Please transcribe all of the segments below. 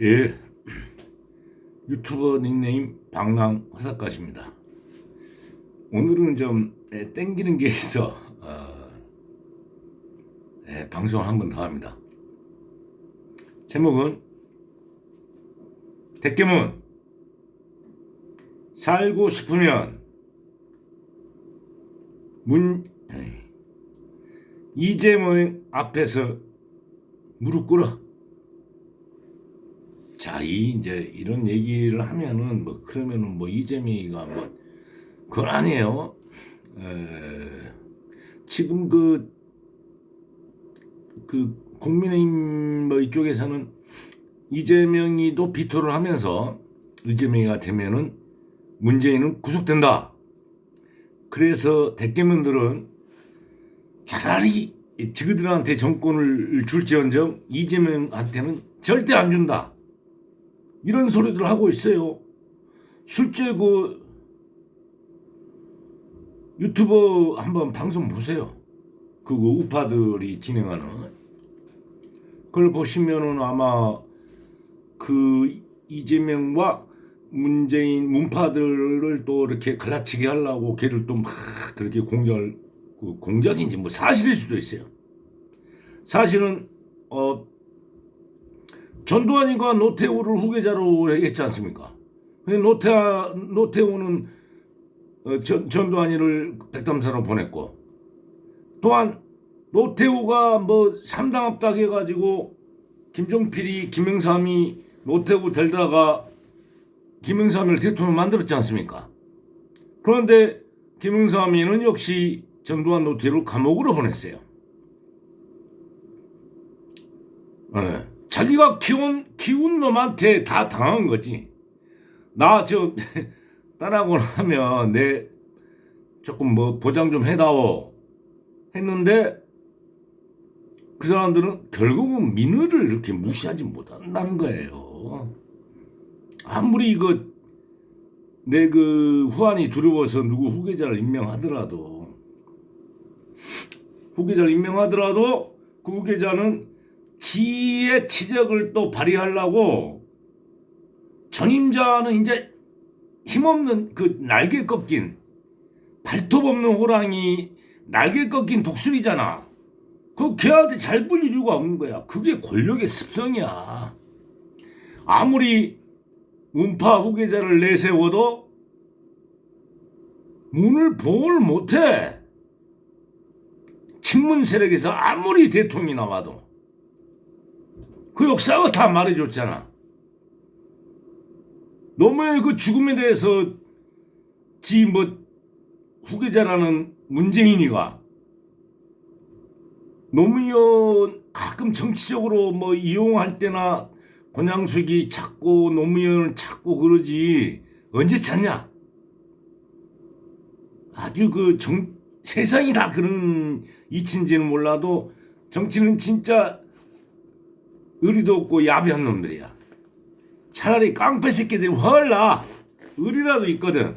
예, 유튜버 닉네임 방랑 화사가십니다. 오늘은 좀 예, 땡기는 게 있어 어, 예, 방송 한 번 더 합니다. 제목은 대깨문 살고 싶으면 문 에이, 이재명 앞에서 무릎 꿇어. 자, 이 이제 이런 얘기를 하면은 뭐 그러면은 뭐 이재명이가 뭐 그건 아니에요. 에, 지금 그, 그 국민의힘 뭐 이쪽에서는 이재명이도 비토를 하면서 이재명이가 되면은 문재인은 구속된다. 그래서 대깨문들은 차라리 지그들한테 정권을 줄지언정 이재명한테는 절대 안 준다. 이런 소리들 하고 있어요. 실제 그 유튜버 한번 방송 보세요. 그거 우파들이 진행하는 그걸 보시면은 아마 그 이재명과 문재인 문파들을 또 이렇게 갈라치게 하려고 걔를 또 막 그렇게 공작을 그 공작인지 뭐 사실일 수도 있어요. 사실은 어 전두환이가 노태우를 후계자로 했지 않습니까? 노태 노태우는 어, 전, 전두환이를 백담사로 보냈고 또한 노태우가 뭐 삼당합당 해가지고 김종필이 김영삼이 노태우 들다가 김영삼이를 대통령 만들었지 않습니까? 그런데 김영삼이는 역시 전두환 노태우를 감옥으로 보냈어요. 예. 자기가 키운 키운 놈한테 다 당한 거지. 나저 따라고 하면 내 조금 뭐 보장 좀 해다오 했는데 그 사람들은 결국은 민의를 이렇게 무시하지 못한다는 거예요. 아무리 이거 내 그 후환이 두려워서 누구 후계자를 임명하더라도 후계자를 임명하더라도 그 후계자는 지의 치적을 또 발휘하려고 전임자는 이제 힘없는 그 날개 꺾인 발톱 없는 호랑이 날개 꺾인 독수리잖아. 그 걔한테 잘 불릴 이유가 없는 거야. 그게 권력의 습성이야. 아무리 문파 후계자를 내세워도 문을 보호를 못해. 친문 세력에서 아무리 대통령이 나와도 그 역사가 다 말해줬잖아. 너무의 그 죽음에 대해서 지 뭐 후계자라는 문재인이가 노무현 가끔 정치적으로 뭐 이용할 때나 권양숙이 찾고 노무현을 찾고 그러지 언제 찾냐? 아주 그 정, 세상이 다 그런 이치인지는 몰라도 정치는 진짜 의리도 없고 야비한 놈들이야. 차라리 깡패 새끼들이 훨나 의리라도 있거든.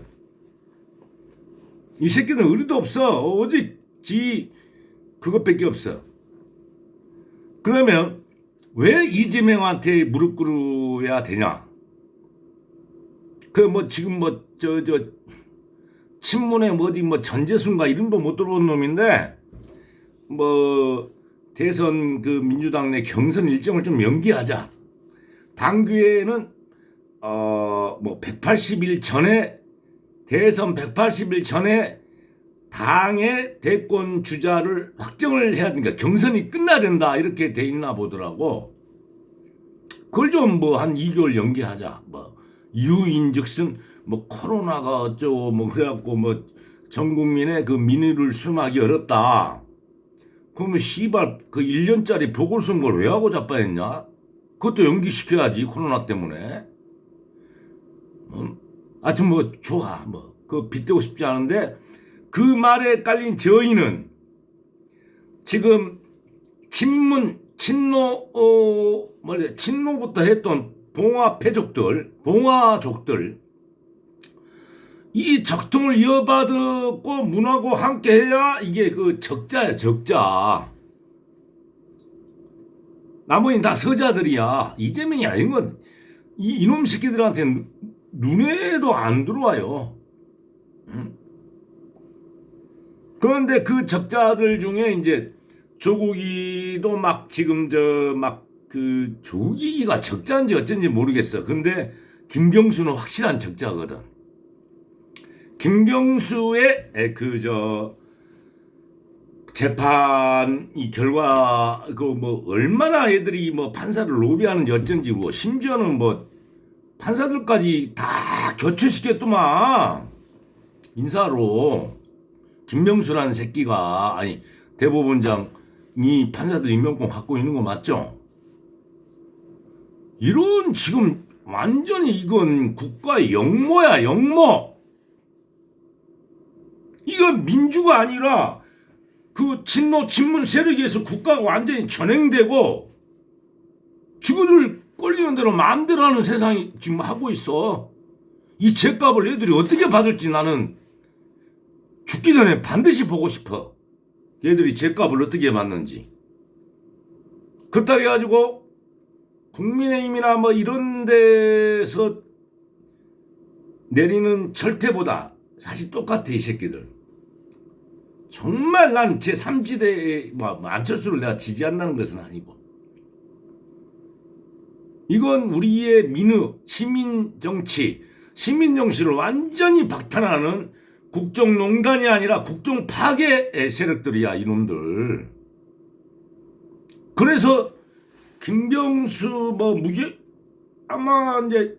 이 새끼는 의리도 없어. 어제 지 그것밖에 없어. 그러면 왜 이재명한테 무릎 꿇어야 되냐? 그 뭐 지금 뭐 저 저 친문에 뭐 어디 뭐 전재순가 이름도 못 들어본 놈인데 뭐 대선 그 민주당 내 경선 일정을 좀 연기하자. 당규에는 어뭐 180일 전에 대선 180일 전에 당의 대권 주자를 확정을 해야 되니까 경선이 끝나야 된다 이렇게 돼 있나 보더라고. 그걸 좀 뭐 한 2개월 연기하자. 뭐 유인즉슨 뭐 코로나가 어쩌고 뭐 그래갖고 뭐 전 국민의 그 민의를 수용하기 어렵다. 그러면 씨발 그 1년짜리 보궐선거를 왜 하고 자빠했냐? 그것도 연기시켜야지 코로나 때문에. 음, 하여튼 뭐 좋아 뭐 그 빗대고 싶지 않은데 그 말에 깔린 저희는 지금 친문 친노 어 뭐래 친노부터 했던 봉화 패족들 봉화족들 이 적통을 이어받고 문하고 함께 해야 이게 그 적자야 적자. 나머지는 다 서자들이야. 이재명이 아닌 건, 이, 이놈 새끼들한테 눈에도 안 들어와요. 응? 그런데 그 적자들 중에 이제 조국이도 막 지금 저 막 그 조국이가 적자인지 어쩐지 모르겠어. 근데 김경수는 확실한 적자거든. 김경수의 그 저 재판 이 결과 그 뭐 얼마나 애들이 뭐 판사를 로비하는지 어쩐지 뭐 심지어는 뭐 판사들까지 다 교체시켰더만 인사로 김명수라는 새끼가 아니 대법원장이 판사들 임명권 갖고 있는 거 맞죠? 이런 지금 완전히 이건 국가의 영모야 영모. 이거 민주가 아니라 그 친노 친문 세력에서 국가가 완전히 전행되고 지구들 꼴리는 대로 마음대로 하는 세상이 지금 하고 있어. 이 죄값을 애들이 어떻게 받을지 나는 죽기 전에 반드시 보고 싶어. 얘들이 죄값을 어떻게 받는지. 그렇다고 해가지고 국민의힘이나 뭐 이런 데서 내리는 절대보다 사실 똑같아 이 새끼들. 정말 난 제 3지대에 뭐 안철수를 내가 지지한다는 것은 아니고 이건 우리의 민의 시민 정치 시민 정치를 완전히 박탈하는 국정 농단이 아니라 국정 파괴 세력들이야 이놈들. 그래서 김경수 뭐 무죄 아마 이제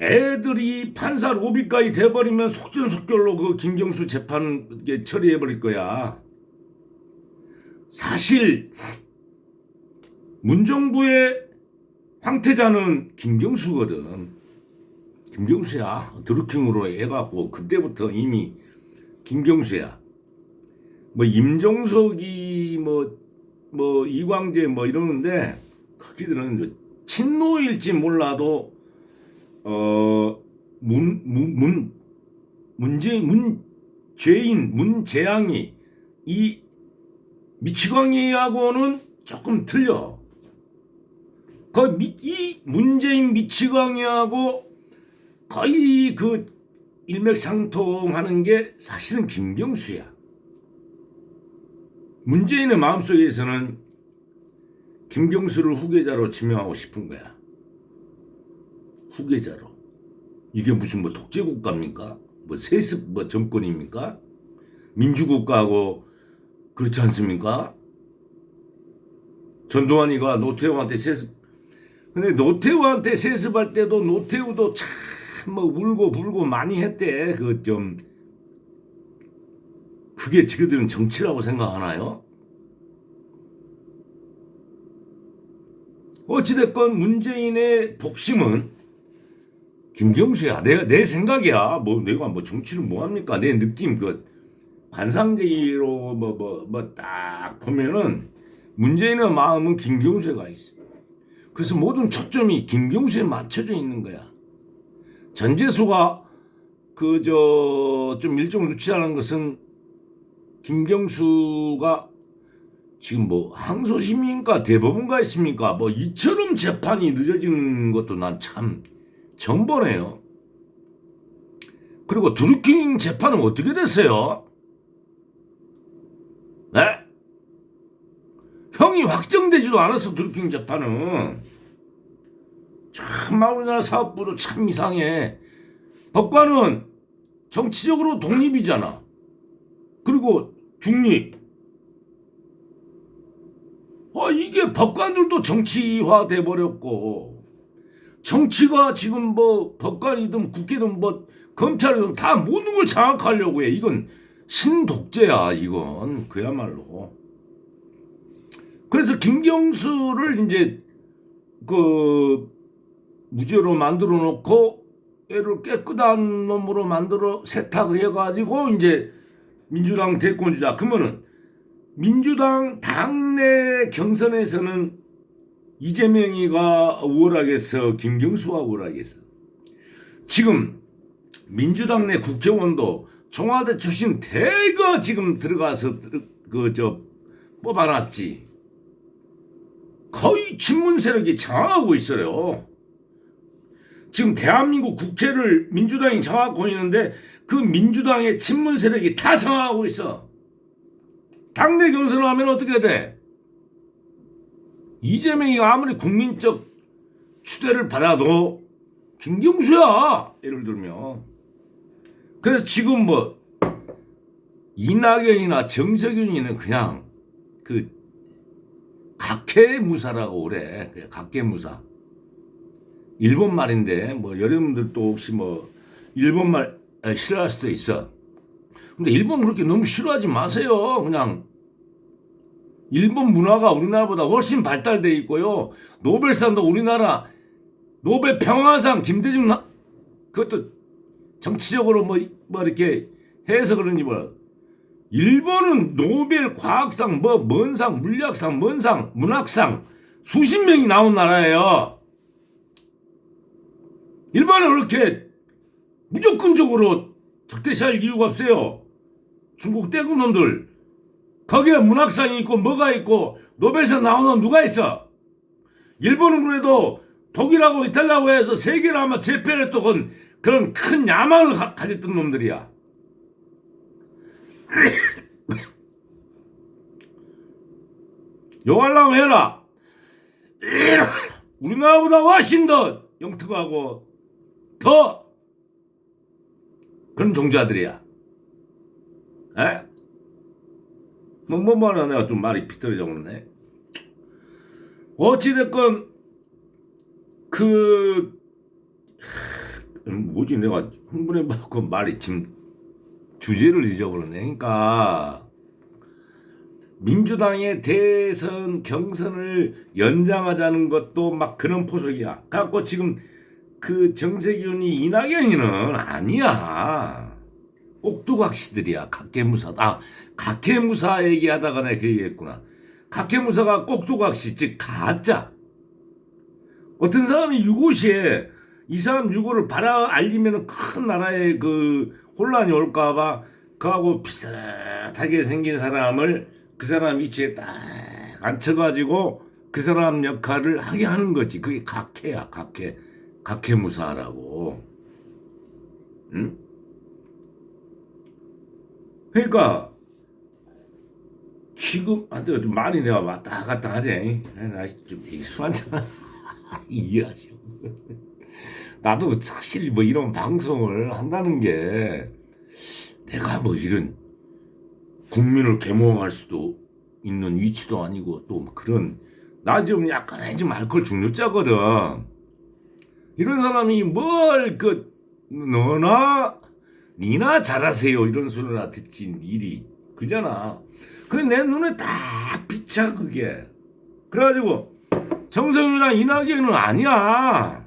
애들이 판사 로비까지 돼버리면 속전속결로 그 김경수 재판 이게 처리해 버릴 거야. 사실 문정부의 황태자는 김경수거든. 김경수야. 드루킹으로 해갖고 그때부터 이미 김경수야. 뭐 임종석이 뭐, 뭐 이광재 뭐 이러는데 거기들은 친노일지 몰라도 어, 문, 문, 문, 문재, 문, 죄인, 문재앙이 이 미치광이하고는 조금 틀려. 그, 미, 이 문재인 미치광이하고 거의 그 일맥상통하는 게 사실은 김경수야. 문재인의 마음속에서는 김경수를 후계자로 지명하고 싶은 거야. 후계자로. 이게 무슨 뭐 독재국가입니까? 뭐 세습 뭐 정권입니까? 민주국가하고 그렇지 않습니까? 전두환이가 노태우한테 세습. 근데 노태우한테 세습할 때도 노태우도 참 뭐 울고 불고 많이 했대. 그 좀 그게 지그들은 정치라고 생각하나요? 어찌됐건 문재인의 복심은 김경수야. 내가 내 생각이야. 뭐 내가 뭐 정치를 뭐 합니까? 내 느낌 그 관상적으로 뭐 뭐 뭐 딱 보면은 문재인의 마음은 김경수가 있어. 그래서 모든 초점이 김경수에 맞춰져 있는 거야. 전재수가 그 저 좀 일정을 유치하는 것은 김경수가 지금 뭐 항소심입니까 대법원가 있습니까 뭐 이처럼 재판이 늦어지는 것도 난 참 처음 보네요. 그리고 드루킹 재판은 어떻게 됐어요? 네? 형이 확정되지도 않았어 드루킹 재판은. 참 우리나라 사업부도 참 이상해. 법관은 정치적으로 독립이잖아. 그리고 중립. 아, 이게 법관들도 정치화 돼 버렸고 정치가 지금 뭐 법관이든 국회든 뭐 검찰이든 다 모든 걸 장악하려고 해. 이건 신독재야, 이건 그야말로. 그래서 김경수를 이제 그 무죄로 만들어 놓고 애를 깨끗한 놈으로 만들어 세탁해 가지고 이제 민주당 대권 주자. 그러면은 민주당 당내 경선에서는 이재명이가 우월하겠어, 김경수가 우월하겠어. 지금 민주당 내 국회의원도 청와대 출신 대거 지금 들어가서 그 저 뽑아놨지. 거의 친문 세력이 장악하고 있어요. 지금 대한민국 국회를 민주당이 장악하고 있는데 그 민주당의 친문 세력이 다 장악하고 있어. 당내 경선을 하면 어떻게 돼? 이재명이 아무리 국민적 추대를 받아도 김경수야 예를 들면. 그래서 지금 뭐 이낙연이나 정세균이는 그냥 그 각해 무사라고 그래. 그냥 각해 무사. 일본 말인데 뭐 여러분들도 혹시 뭐 일본 말 아, 싫어할 수도 있어. 근데 일본 그렇게 너무 싫어하지 마세요. 그냥 일본 문화가 우리나라보다 훨씬 발달돼 있고요 노벨상도 우리나라 노벨 평화상 김대중 나 그것도 정치적으로 뭐, 뭐 이렇게 해서 그런지 몰라. 일본은 노벨 과학상, 뭐, 뭔상, 물리학상, 뭔상, 문학상 수십 명이 나온 나라예요. 일본은 그렇게 무조건적으로 적대시할 이유가 없어요. 중국 떼구놈들. 거기에 문학상이 있고 뭐가 있고 노벨상 나오는 놈 누가 있어? 일본은 그래도 독일하고 이탈리아하고 해서 세계를 아마 제패를 했던 그런 큰 야망을 가, 가졌던 놈들이야. 요하려면 해라. 우리나라보다 훨씬 더 영특하고 더 그런 종자들이야. 에? 뭐, 뭐, 뭐, 내가 좀 말이 비틀어져 오네. 어찌됐건, 그, 하, 뭐지, 내가 흥분해갖고 말이 지금 주제를 잊어버렸네. 그러니까, 민주당의 대선 경선을 연장하자는 것도 막 그런 포석이야. 갖고 지금 그 정세균이 이낙연이는 아니야. 꼭두각시들이야. 각계무사다. 아, 각계무사 얘기하다가 내가 그 얘기했구나. 각계무사가 꼭두각시, 즉 가짜. 어떤 사람이 유고시에 이 사람 유고를 발아 알리면 큰 나라에 그 혼란이 올까봐 그하고 비슷하게 생긴 사람을 그 사람 위치에 딱 앉혀가지고 그 사람 역할을 하게 하는 거지. 그게 각해야, 각해. 각해 무사라고. 응? 그러니까 지금 안돼 좀 말이 내가 왔다 갔다 하지. 나좀술 한잔 이해하죠. 나도 사실 뭐 이런 방송을 한다는 게 내가 뭐 이런 국민을 계몽할 수도 있는 위치도 아니고 또뭐 그런 나 지금 약간의 좀 알코올 중독자거든. 이런 사람이 뭘 그 너나 니나 잘하세요 이런 소리나 듣지 일이 그잖아. 그래 내 눈에 딱 비쳐 그게. 그래가지고 정성이나 이낙연은 아니야.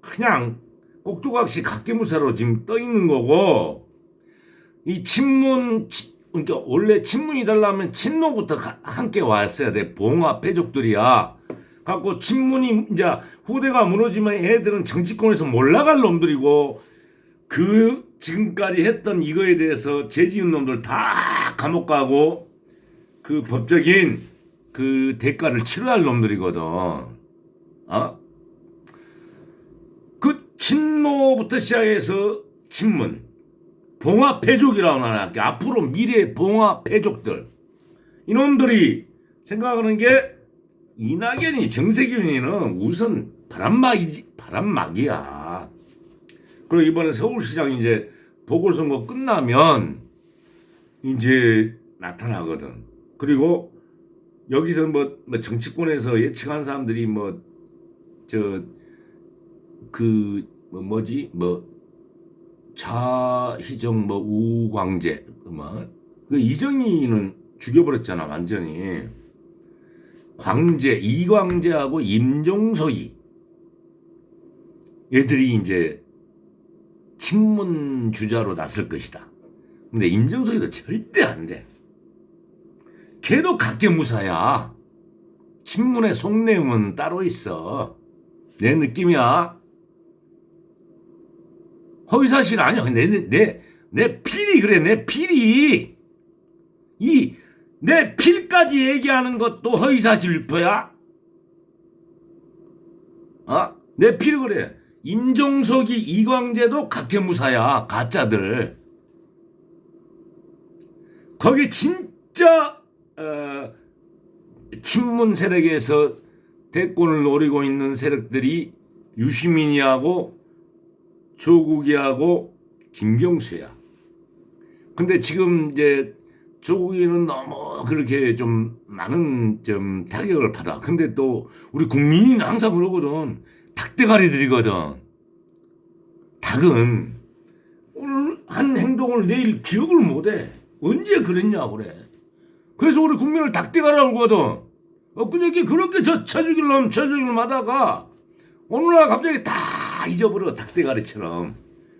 그냥 꼭두각시 각계무사로 지금 떠 있는 거고 이 친문 치- 그러니까 원래 친문이 달라면 친노부터 가- 함께 왔어야 돼 봉화 패족들이야. 갖고 친문이 이제 후대가 무너지면 애들은 정치권에서 몰라갈 놈들이고 그 지금까지 했던 이거에 대해서 죄지은 놈들 다 감옥 가고 그 법적인 그 대가를 치러야 할 놈들이거든. 어? 그 친노부터 시작해서 친문, 봉화 패족이라고 나할게 앞으로 미래 봉화 패족들 이놈들이 생각하는 게 이낙연이 정세균이는 우선 바람막이지 바람막이야. 그리고 이번에 서울시장 이제 보궐선거 끝나면 이제 나타나거든. 그리고 여기서 뭐, 뭐 정치권에서 예측한 사람들이 뭐 저 그 뭐 뭐지? 뭐 차희정 뭐 우광재 뭐그 이정희는 죽여버렸잖아 완전히. 광재 이광재하고 임종석이. 얘들이 이제 친문 주자로 나설 것이다. 근데 임종석이도 절대 안 돼. 걔도 각계무사야. 친문의 속내음은 따로 있어. 내 느낌이야. 허위사실 아니야. 내, 내, 내, 내 필이 그래, 내 필이. 이, 내 필까지 얘기하는 것도 허위사실 유포야? 어? 내 피를 그래. 임종석이 이광재도 각계무사야 가짜들. 거기 진짜 어, 친문 세력에서 대권을 노리고 있는 세력들이 유시민이하고 조국이하고 김경수야. 근데 지금 이제 조국이는 너무 그렇게 좀 많은 좀 타격을 받아. 근데 또 우리 국민이 항상 그러거든. 닭대가리들이거든. 닭은 오늘 한 행동을 내일 기억을 못해. 언제 그랬냐 그래. 그래서 우리 국민을 닭대가리라고 하거든. 엊그저께 그렇게 저 쳐주길럼 쳐주길럼 하다가 어느 날 갑자기 다 잊어버려 닭대가리처럼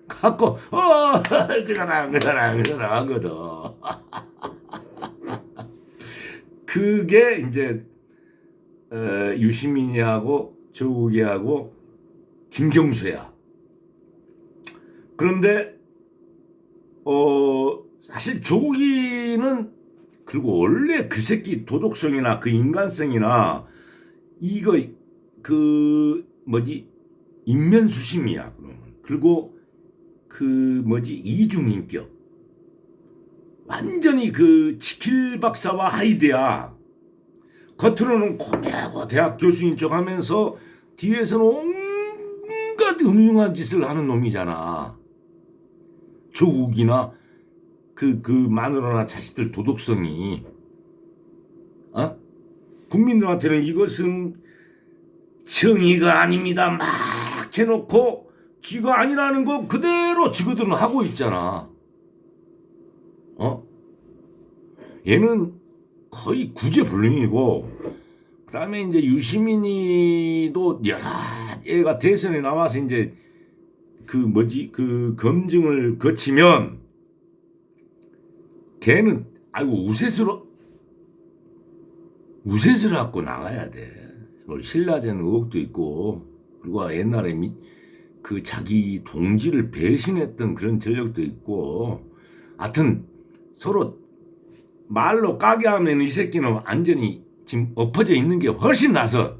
갖고 어그 사람 그 사람 그 사람 하거든. 그게 이제 어, 유시민이하고 조국이하고 김경수야. 그런데 어 사실 조국이는 그리고 원래 그 새끼 도덕성이나 그 인간성이나 이거 그 뭐지? 인면수심이야 그러면. 그리고 그 뭐지? 이중인격. 완전히 그 지킬 박사와 하이드야 겉으로는 고매하고 대학 교수인 척 하면서 뒤에서는 온갖 음흉한 짓을 하는 놈이잖아 조국이나 그, 그 마누라나 자식들 도덕성이, 어? 국민들한테는 이것은 정의가 아닙니다. 막 해놓고 쥐가 아니라는 거 그대로 지그들은 하고 있잖아. 어? 얘는 거의 구제불능이고, 그 다음에 이제 유시민이도 여러 애가 대선에 나와서 이제 그 뭐지, 그 검증을 거치면 걔는 아이고 우세스로 우세스를 갖고 나가야 돼. 그걸 신라제는 의혹도 있고 그리고 옛날에 미, 그 자기 동지를 배신했던 그런 전력도 있고 하여튼 서로 말로 까게 하면 이 새끼는 완전히 지금 엎어져 있는 게 훨씬 나서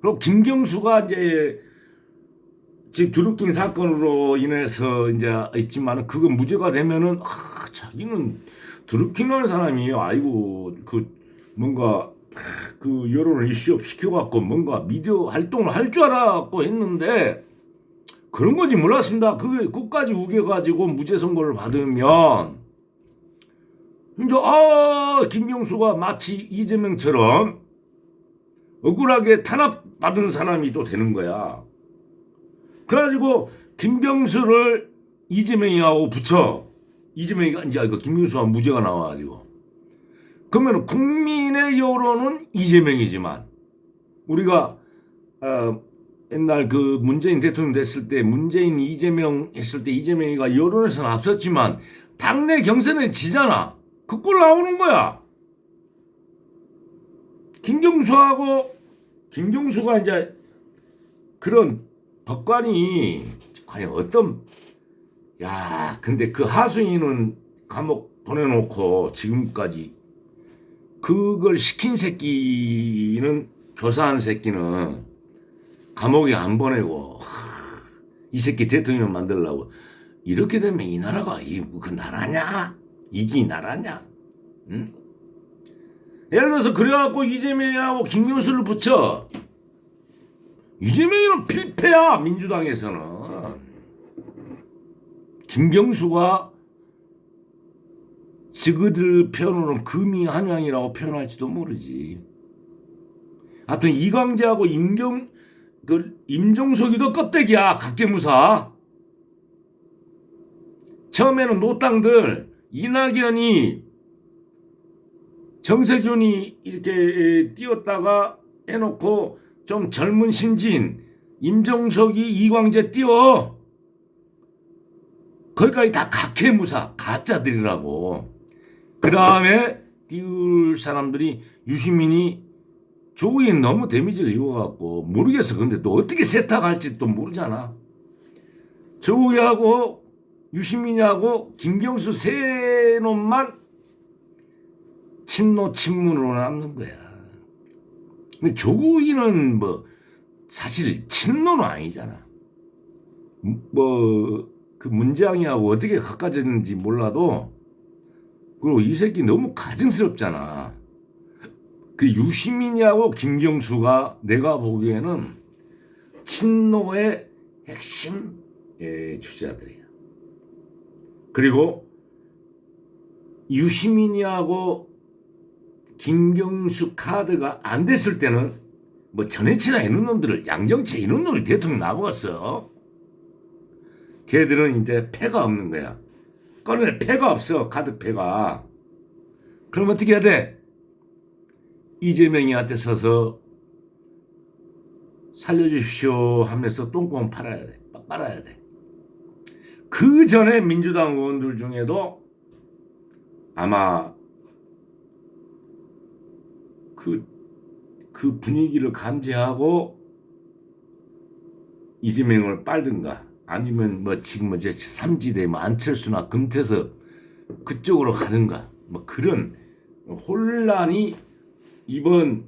그리고 김경수가 이제 지금 드루킹 사건으로 인해서 이제 있지만은 그거 무죄가 되면은 아, 자기는 드루킹하는 사람이 아이고 그 뭔가 그 여론을 이슈업 시켜갖고 뭔가 미디어 활동을 할 줄 알았고 했는데 그런 건지 몰랐습니다. 그게 끝까지 우겨가지고 무죄 선고를 받으면 이제 아 김경수가 마치 이재명처럼 억울하게 탄압받은 사람이 또 되는 거야. 그래가지고 김경수를 이재명이하고 붙여 이재명이가 이제 그 김경수와 무죄가 나와가지고 그러면 국민의 여론은 이재명이지만 우리가 어, 옛날 그 문재인 대통령 됐을 때 문재인 이재명 했을 때 이재명이가 여론에서는 앞섰지만 당내 경선에 지잖아. 그 꼴 나오는 거야. 김경수하고 김경수가 이제 그런 법관이 과연 어떤 야 근데 그 하수인은 감옥 보내놓고 지금까지 그걸 시킨 새끼는 교사한 새끼는 감옥에 안 보내고 이 새끼 대통령 만들려고 이렇게 되면 이 나라가 이 그 나라냐 이게 나라냐 응? 예를 들어서 그래갖고 이재명하고 김경수를 붙여 이재명이는 필패야 민주당에서는 김경수가 지그들 표현으로는 금이 한양이라고 표현할지도 모르지. 하여튼 이광재하고 임경 그 임종석이도 껍데기야 각계무사. 처음에는 노땅들 이낙연이 정세균이 이렇게 띄었다가 해놓고 좀 젊은 신진 임종석이 이광재 띄워. 거기까지 다 각해무사 가짜들이라고. 그 다음에 띄울 사람들이 유시민이 조국이 너무 데미지를 입어갖고 모르겠어. 근데 또 어떻게 세탁할지 또 모르잖아. 조국이하고 유시민이하고 김경수 세 놈만 친노 친문으로 남는 거야 근데 조국이는 뭐 사실 친노는 아니잖아. 뭐 그 문재양이하고 어떻게 가까워졌는지 몰라도 그리고 이 새끼 너무 가증스럽잖아. 그 유시민이하고 김경수가 내가 보기에는 친노의 핵심 예, 주자들이야. 그리고 유시민이하고 김경수 카드가 안 됐을 때는 뭐 전해치나 이런 놈들을 양정치 이런 놈을 대통령 나왔어. 걔들은 이제 패가 없는 거야. 꺼낼 패가 없어 가득 패가. 그럼 어떻게 해야 돼? 이재명이한테 서서 살려주십시오 하면서 똥구멍 팔아야 돼. 빨아야 돼. 그 전에 민주당 의원들 중에도 아마 그, 그 분위기를 감지하고 이재명을 빨든가 아니면 뭐 지금 뭐제 삼지대 뭐 안철수나 금태섭 그쪽으로 가든가 뭐 그런 혼란이 이번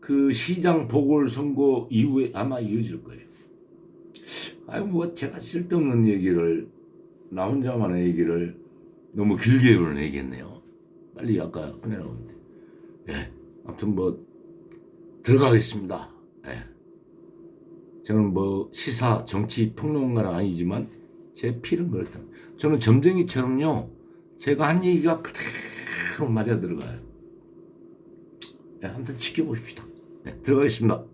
그 시장 보궐선거 이후에 아마 이어질 거예요. 아유 뭐 제가 쓸데없는 얘기를 나 혼자만의 얘기를 너무 길게 얘기했네요. 빨리 아까 끝내라는데. 예. 아무튼 뭐 들어가겠습니다. 예. 저는 뭐 시사 정치 평론가는 아니지만 제 필은 그렇다. 저는 점쟁이처럼요. 제가 한 얘기가 그대로 맞아 들어가요. 예, 아무튼 지켜보십시다. 예, 들어가겠습니다.